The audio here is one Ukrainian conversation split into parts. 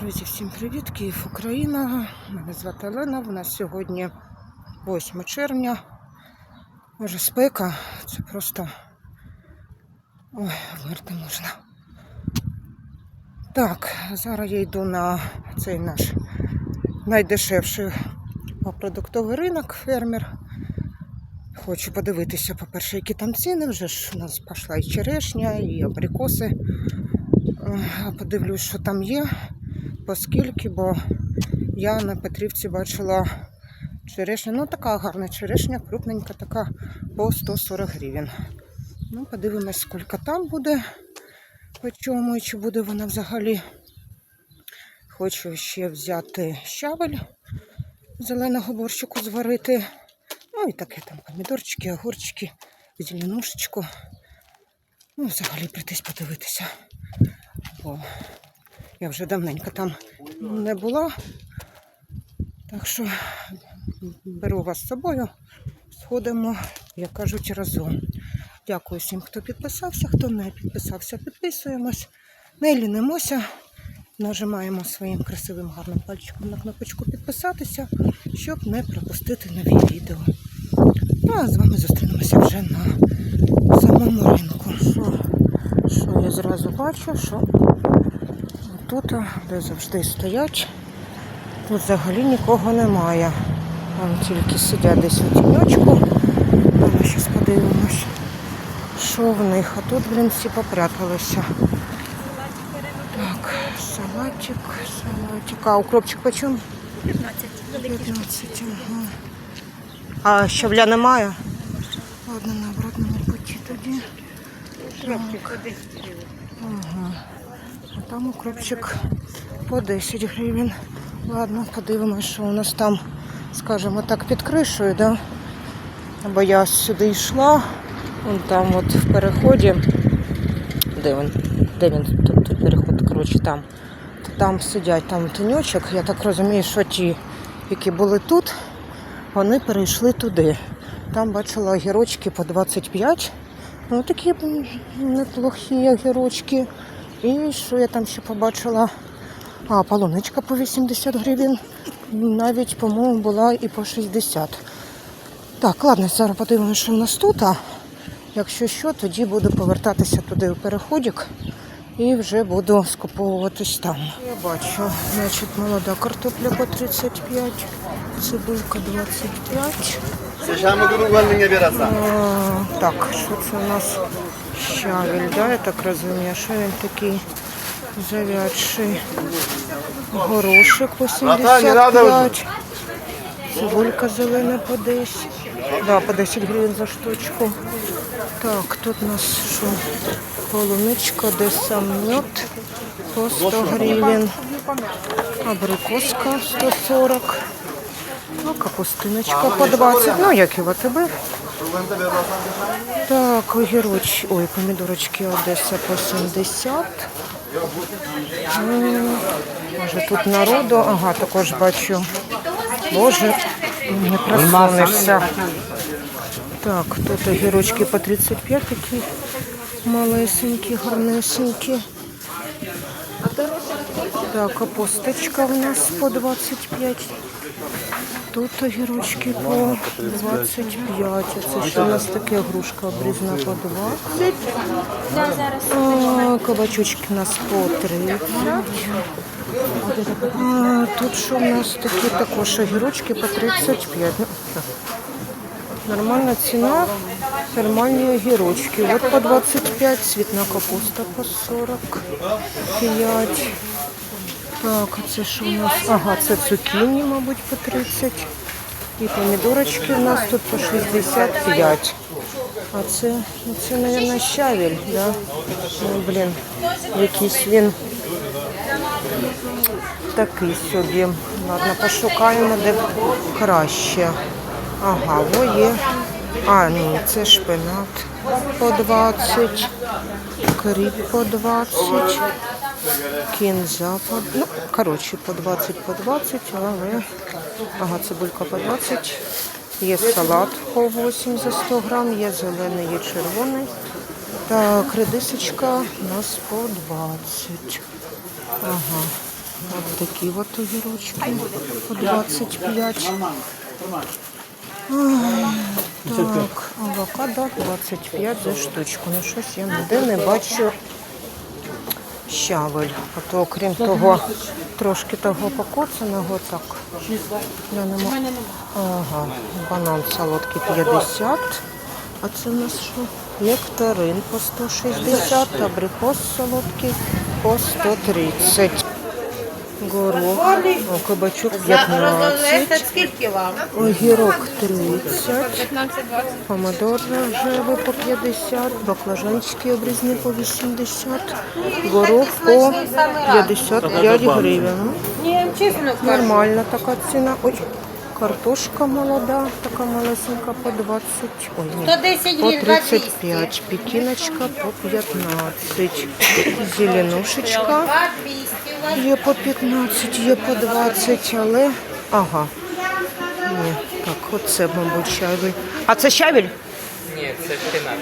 Друзі, всім привіт! Київ, Україна. Мене звати Олена. У нас сьогодні 8 червня. Може, спека. Це просто ой, вмерти можна. Так, зараз я йду на цей наш найдешевший продуктовий ринок, фермер. Хочу подивитися, по-перше, які там ціни. Вже ж у нас пішла і черешня, і абрикоси. Е, Подивлюсь, що там є оскільки, бо я на Петрівці бачила черешню. Ну, така гарна черешня, крупненька, така по 140 гривень. Ну, подивимось, скільки там буде, по чому, і чи буде вона взагалі. Хочу ще взяти щавель зеленого борщику зварити. Ну і таке там помідорчики, огурчики, зеленушечку. Ну, взагалі прийтись подивитися. Бо я вже давненько там не була. Так що беру вас з собою, сходимо, як кажуть, разом. Дякую всім, хто підписався, хто не підписався, підписуємось, не лінимося, нажимаємо своїм красивим гарним пальчиком на кнопочку підписатися, щоб не пропустити нові відео. Ну, а з вами зустрінемося вже на самому ринку. Що, що я зразу бачу, що тут, де завжди стоять, тут взагалі нікого немає. Вон тільки сидять десь у тіньочку. Ми зараз подивимось, що в них. А тут, блін, всі попряталися. Так, салатик, салатик. А укропчик почем? 15. Великий. 15. Ага. А щавля немає? Ладно, на обратному путі тоді. Ага. А там укропчик по 10 гривень. Ладно, подивимось, що у нас там, скажімо так, під кришею, да? Бо я сюди йшла, вон там от в переході. Де він? Де він? Тут, тут переход, коротше, там. Там сидять там тіньочок. Я так розумію, що ті, які були тут, вони перейшли туди. Там бачила огірочки по 25. Ну такі неплохі огірочки. І що я там ще побачила? А, полуничка по 80 гривень. Навіть, по-моєму, була і по 60. Так, ладно, зараз подивимося, що в нас тут. А якщо що, тоді буду повертатися туди у переходик і вже буду скуповуватись там. Я бачу, значить, молода картопля по 35, цибулька 25. Seçen bugün uğurlanmaya biraz. А, так, що це у нас щавель, да, я так розумію, що він такий завядший. Горошик по 75. Цибулька зелена по 10. Да, по 10 гривень за штучку. Так, тут у нас що? Полуничка, де сам мед по 100 гривень. Абрикоска 140. Ну, капустиночка по 20. Ну, як і в АТБ. Так, огірочки, ой, помідорочки Одеса по 70. Може тут народу, ага, також бачу. Боже, не просунешся. Так, тут огірочки по 35 такі малесенькі, гарнесенькі. Так, капусточка в нас по 25. Тут огірочки по 25. Це що у нас таке грушка обрізна по 20. Кабачочки у нас по 30. А, тут що у нас такі також огірочки по 35. Ну, Нормальна ціна, нормальні огірочки. От по 25, цвітна капуста по 45. Так, а це що у нас? Ага, це цукіні, мабуть, по 30. І помідорочки у нас тут по 65. А це, ну, це, мабуть, щавель, да? Ну, блін, якийсь він такий собі. Ладно, пошукаємо, де краще. Ага, во є. А, ні, це шпинат по 20, кріп по 20, кінза по... Ну, коротше, по 20, по 20, але... Ага, цибулька по 20. Є салат по 8 за 100 грам, є зелений, є червоний. Так, редисочка у нас по 20. Ага. От такі от огірочки по 25. Так, авокадо 25 за штучку. Ну щось я ніде не бачу щавель. А то, окрім того, трошки того покоцаного, так. Я не мо- Ага, банан солодкий 50. А це у нас що? Нектарин по 160, абрикос солодкий по 130. Горох, о, кабачок 15, Скільки вам? огірок 30, 15-20. помидор рожевий по 50, баклажанчики обрізні по 80, горох по 55 гривень. Нормальна така ціна. Ой, картошка молода, така малесенька по 20. Ой, ні. По гривень, 200. 35, пекіночка по 15, зеленушечка 200 у вас. є по 15, є по 20, але... Ага. Ні, так, оце, мабуть, щавель. А це щавель? Ні, це шпинат.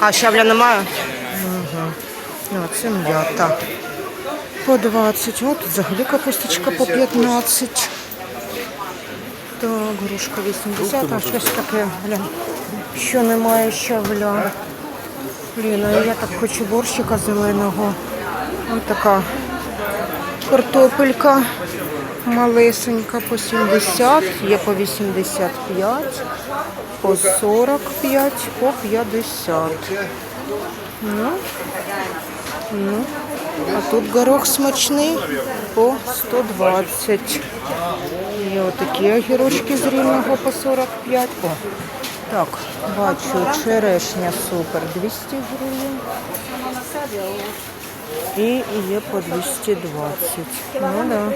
А, щавля немає? Угу. А, це м'ята. По 20. От взагалі капусточка по 15. Так, грушка 80, а щось таке, блін, що немає щавля. Блін, а я так хочу борщика зеленого. Ось така картопелька малесенька по 70, є по 85, по 45, по 50. Ну, ну. А тут горох смачний по 120. Є отакі огірочки з рівного по 45. О, так, бачу, черешня супер 200 гривень. І є по 220. Ну да.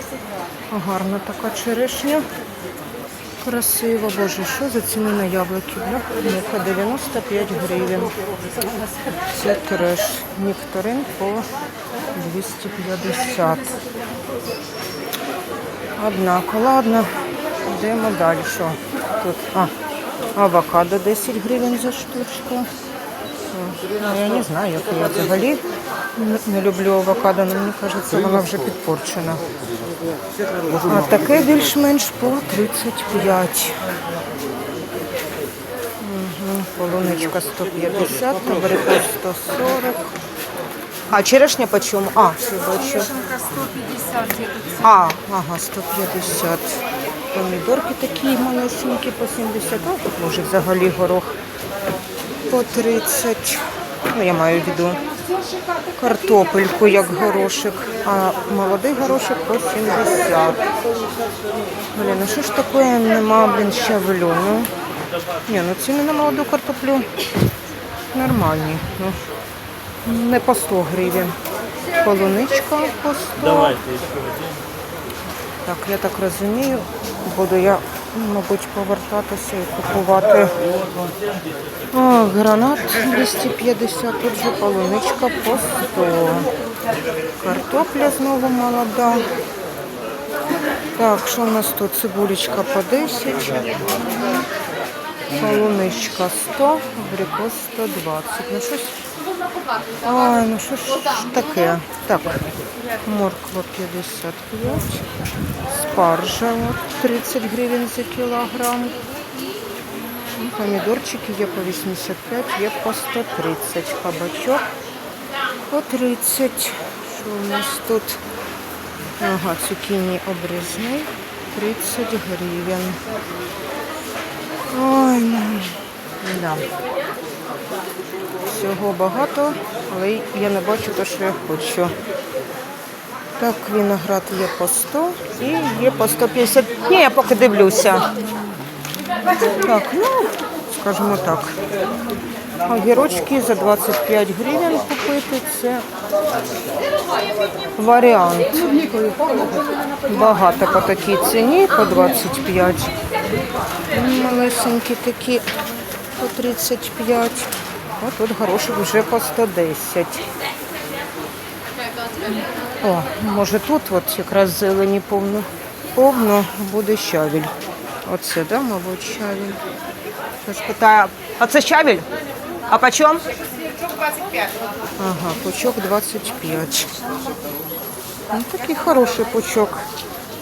Гарна така черешня. Красиво, боже, що за ціни на яблуки? Бляха, 95 гривень. Це треш. Нектарин по 250. Однако, ладно. Йдемо далі. Що тут? А, авокадо 10 гривень за штучку. Ну, я не знаю, як я взагалі не- люблю авокадо, але мені кажеться, вона вже підпорчена. А таке більш-менш по 35. Угу. Полуничка 150, абрикос 140. А черешня по чому? А, все бачу. А, ага, 150. Помідорки такі малесенькі по 70. А тут може взагалі горох по 30. Ну, я маю в виду картопельку, як горошик, а молодий горошок по 70. Блін, ну що ж таке нема, блін, щавелю, ну. Ні, ну ціни на молоду картоплю нормальні. Ну, не по 100 гривень. Полуничка по 100. Так, я так розумію, буду я, мабуть, повертатися і купувати О, гранат 250, тут же полуничка по 100. Картопля знову молода. Так, що у нас тут? Цибулечка по 10. Полуничка 100, абрикос 120. Ну щось. Ой, ну що ж таке? Так, морква 55, спаржа 30 гривень за кілограм. Ну, Помідорчики є по 85, є по 130. Кабачок по 30. Що у нас тут? Ага, цукіні обрізний 30 гривень. Ой, ну, да. Всього багато, але я не бачу те, що я хочу. Так, виноград є по 100 і є по 150. Ні, я поки дивлюся. Так, ну, скажімо так. Огірочки за 25 гривень купити це варіант. Багато по такій ціні, по 25. Малесенькі такі по 35. А тут горошок вже по 110. О, може тут от якраз зелені повно, повно буде щавель. Оце, да, мабуть, щавель. Я спитаю, а це щавель? А по чому? Ага, пучок 25. Ну, такий хороший пучок.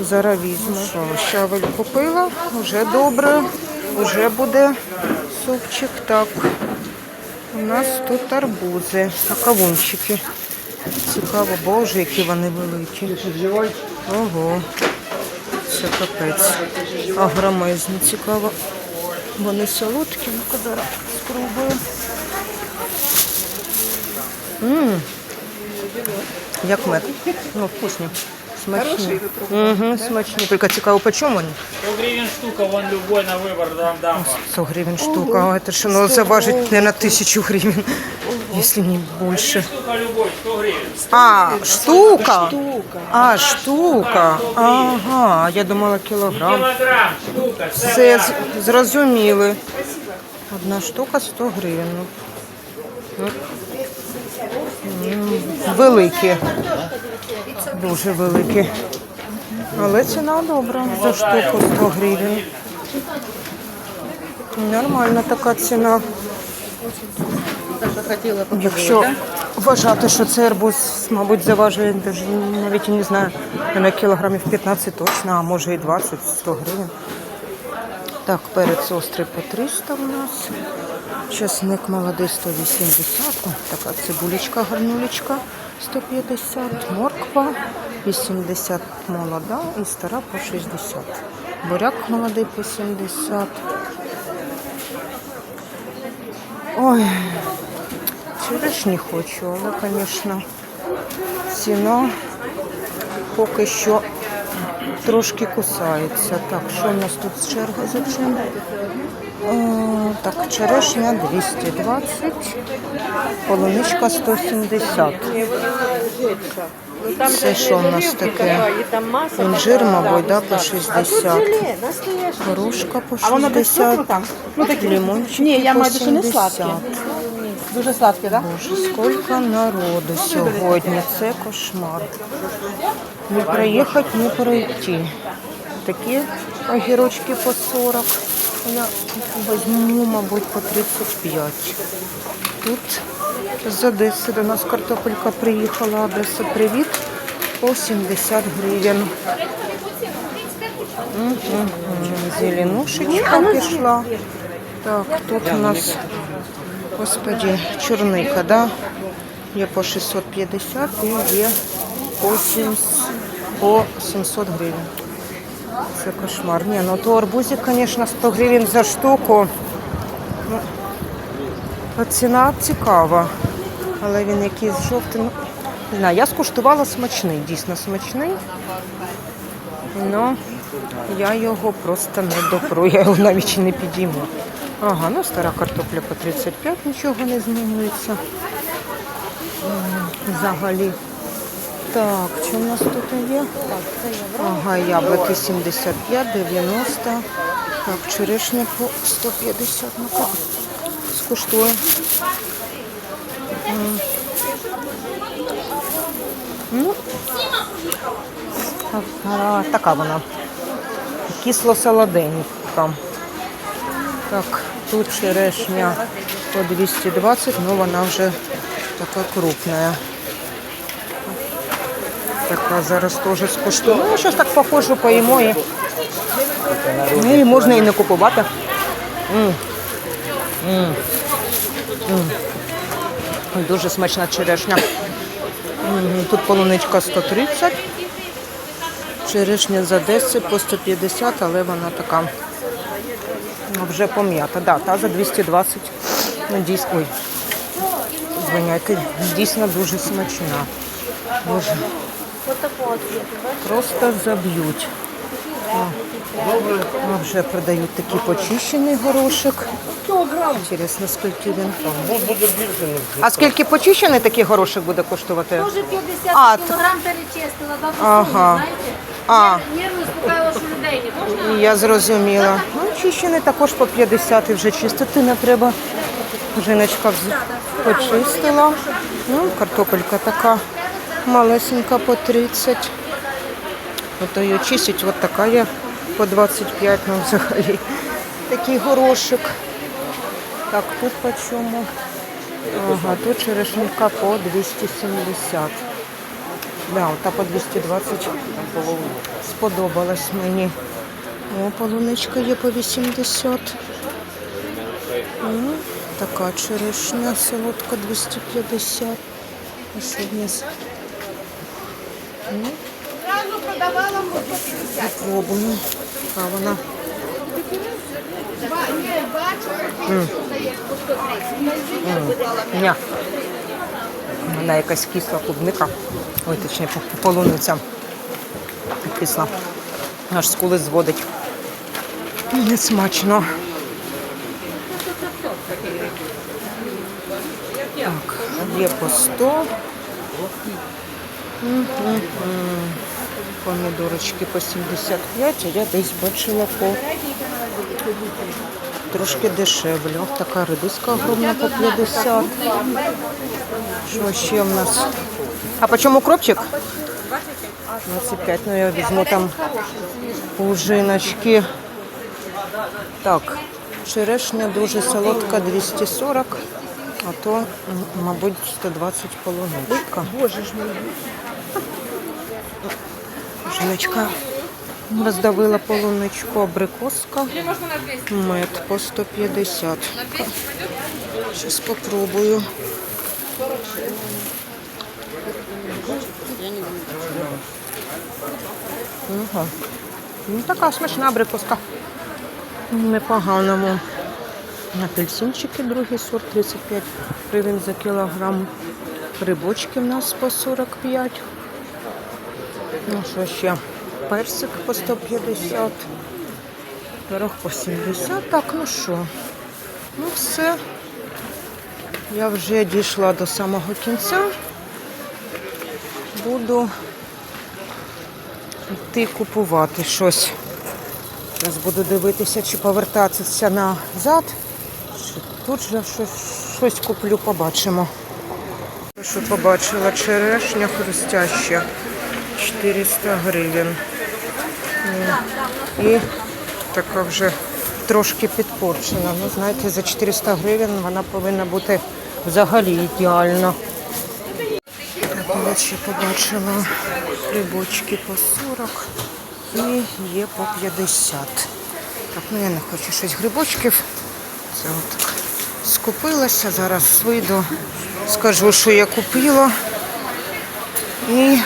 Зараз візьму. Щавель купила, вже добре, вже буде супчик. Так, у нас тут арбузи, кавунчики. Цікаво, боже, які вони великі. Ого, це капець. А громезні цікаво. Вони солодкі, ну-ка зараз спробую. М, Як мед. Ну, вкусні. Смачні. Угу, смачні. Тільки цікаво, по чому вони? 100 гривен штука, вон любой на выбор дам, дам. 100 гривен штука. А это что, ну, заважить, наверное, тысячу гривен, если не больше. Штука любой, 100 гривен. А, штука? А, штука. Ага, я думала кілограм. Килограмм, штука, Все з- зрозуміли. Одна штука 100 гривень. Ну. М, Великі. Дуже великі. Але ціна добра за штуку 100 гривень. Нормальна така ціна. Якщо вважати, що цей арбуз, мабуть, заважує навіть не знаю, на кілограмів 15 точно, а може і 20, 100 гривень. Так, перець острий по 300 у нас. Чесник молодий 180. О, така цибулечка, гарнулечка 150. Морква 80 молода і стара по 60. Буряк молодий по 70. Ой, черешні хочу, але, звісно, ціна поки що трошки кусається. Так, що у нас тут з черги за чим? Так, черешня 220, полуничка 170. Це що у нас таке? Інжир, мабуть, да, по 60. Горошка по 60. Лимончик Ні, я по маю на не 70. Дуже сладке, так? Боже, скільки народу сьогодні. Це кошмар. Не проїхати, не пройти. Такі огірочки по 40. Я візьму, мабуть, по 35. Тут з Одеси до нас картопелька приїхала. Одеса, привіт. По 70 гривень. Зеленушечка пішла. Так, тут у нас Господи, чорника, да? Є по 650 і є по 700 гривень. Це кошмар. Ні, ну то арбузик, звісно, 100 гривень за штуку. Ну, ціна цікава. Але він якийсь жовтий. Не знаю, я скуштувала смачний, дійсно смачний. Ну, я його просто не допру, я його навіть не підійму. Ага, ну стара картопля по 35, нічого не змінюється. Взагалі. Так, що у нас тут є? Ага, яблуки 75, 90. Так, черешня по 150. Ну-ка, скуштую. М. Ну, а, така вона. Кисло-солоденька. Так, тут черешня по 220, но вона вже така крупная. Така зараз теж скуштую. Ну, щось так похоже поїмо і, ну, і можна і не купувати. М. М. М. Дуже смачна черешня. Тут полуничка 130. Черешня з Одеси по 150, але вона така Вже пом'ята, да, та за 220. Ну, дійсно, ой, звиняйте, дійсно дуже смачна. Боже. Просто заб'ють. Ну, вже продають такий почищений горошок. Інтересно, скільки він. А скільки почищений такий горошок буде коштувати? Може 50 кілограм перечистила, бабуся, Ага. знаєте? А, Нервно успокаювала, що людей не можна. я зрозуміла. Ну, чищений також по 50 і вже чистити не треба. Жіночка почистила. Ну, картопелька така малесенька по 30. Ото її чистить, от така є по 25, ну взагалі. Такий горошок. Так, тут по чому? Ага, тут черешенька по 270. Да, та по 220 сподобалась мені. О, полуничка є по 80. М, Така черешня, солодка 250. А що вниз? М. Попробую. А вона. М. М, Ня. Вона якась кисла клубника. Ой, точніше, полуниця. Кисла. Аж скули зводить. Не смачно. Так, є по 100. Помідорочки по 75, а я десь бачила по трошки дешевле. Ох, така редиска огромна по 50. Що ще в нас? А по чому кропчик? 25. Ну я візьму там ужиночки. Так, черешня дуже солодка 240, а то, мабуть, 120 полуничка. Боже ж мій. Жіночка роздавила полуничку абрикоска. Мед по 150. Зараз попробую. Ага. Ну, така смачна абрикоска. Непоганому. Апельсинчики другий сорт 35 гривень за кілограм. Грибочки в нас по 45. Ну що ще? Персик по 150. Пирог по 70. Так, ну що? Ну все. Я вже дійшла до самого кінця. Буду йти купувати щось. Зараз буду дивитися, чи повертатися назад. Чи тут же щось, щось куплю, побачимо. Що побачила черешня хрустяща 400 гривень. І така вже трошки підпорчена. Ну, знаєте, за 400 гривень вона повинна бути взагалі ідеальна. Я ще побачила грибочки по 40 і є по 50. Так, ну я не хочу щось грибочків. Це от скупилася. Зараз вийду, скажу, що я купила. І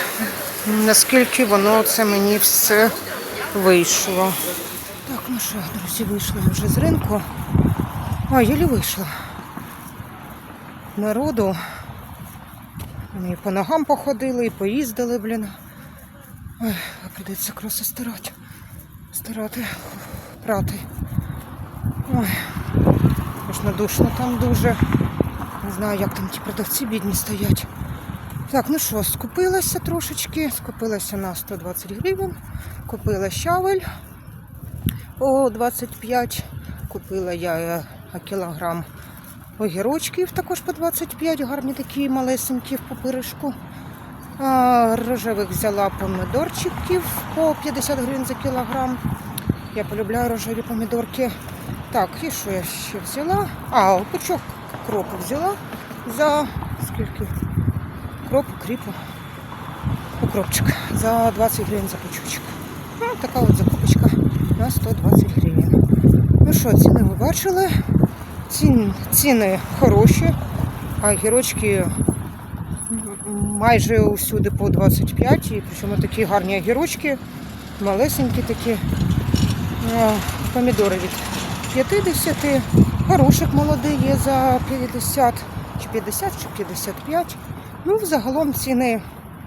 наскільки воно це мені все вийшло. Так, ну що, друзі, вийшла я вже з ринку. А, єлі вийшла. Народу. Вони і по ногам походили, і поїздили, блін. Ой, прийдеться кроси стирати. Стирати, прати. Ой, можна душно там дуже. Не знаю, як там ті продавці бідні стоять. Так, ну що, скупилася трошечки, скупилася на 120 гривень, купила щавель по 25, купила я е, кілограм огірочків також по 25, гарні такі малесенькі в пупиришку. Рожевих взяла помидорчиків по 50 гривень за кілограм. Я полюбляю рожеві помідорки. Так, і що я ще взяла? А, пучок кропу взяла за скільки? Кроп, кріпу. Укропчик за 20 гривень за пучочок. Ну, така от закупочка на 120 гривень. Ну що, ціни ви бачили? Ціни, ціни хороші, а гірочки майже усюди по 25, і причому такі гарні огірочки, малесенькі такі. Помідори від 50, горошок молодий є за 50, чи 50, чи 55. Ну, взагалом ціни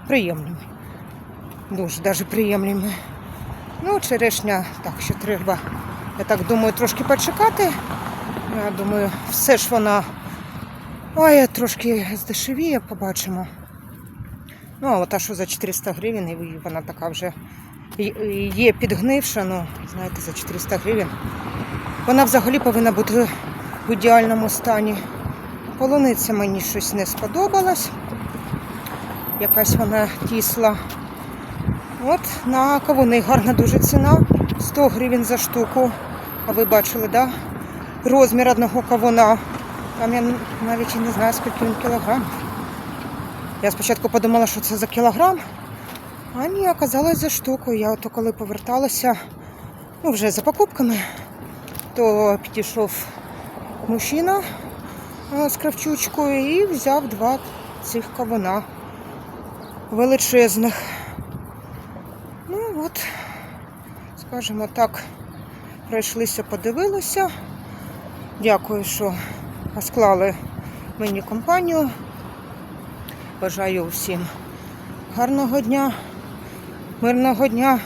приємні. Дуже навіть приємні. Ну, черешня, так, ще треба, я так думаю, трошки почекати. Я думаю, все ж вона ой, трошки здешевіє, побачимо. Ну, а та, що за 400 гривень, і вона така вже є підгнивша, ну, знаєте, за 400 гривень. Вона взагалі повинна бути в ідеальному стані. Полуниця мені щось не сподобалась. Якась вона тісла. От на кавуни гарна дуже ціна. 100 гривень за штуку. А ви бачили, да? Розмір одного кавуна. Там я навіть і не знаю, скільки він кілограм. Я спочатку подумала, що це за кілограм, А ні, оказалось за штуку. Я ото коли поверталася, ну вже за покупками, то підійшов мужчина з кравчучкою і взяв два цих кавуна величезних. Ну от, скажімо так, пройшлися, подивилися. Дякую, що склали мені компанію. Бажаю всім гарного дня, мирного дня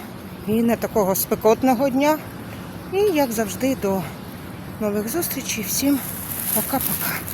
і не такого спекотного дня. І як завжди, до нових зустрічей. Всім пока-пока.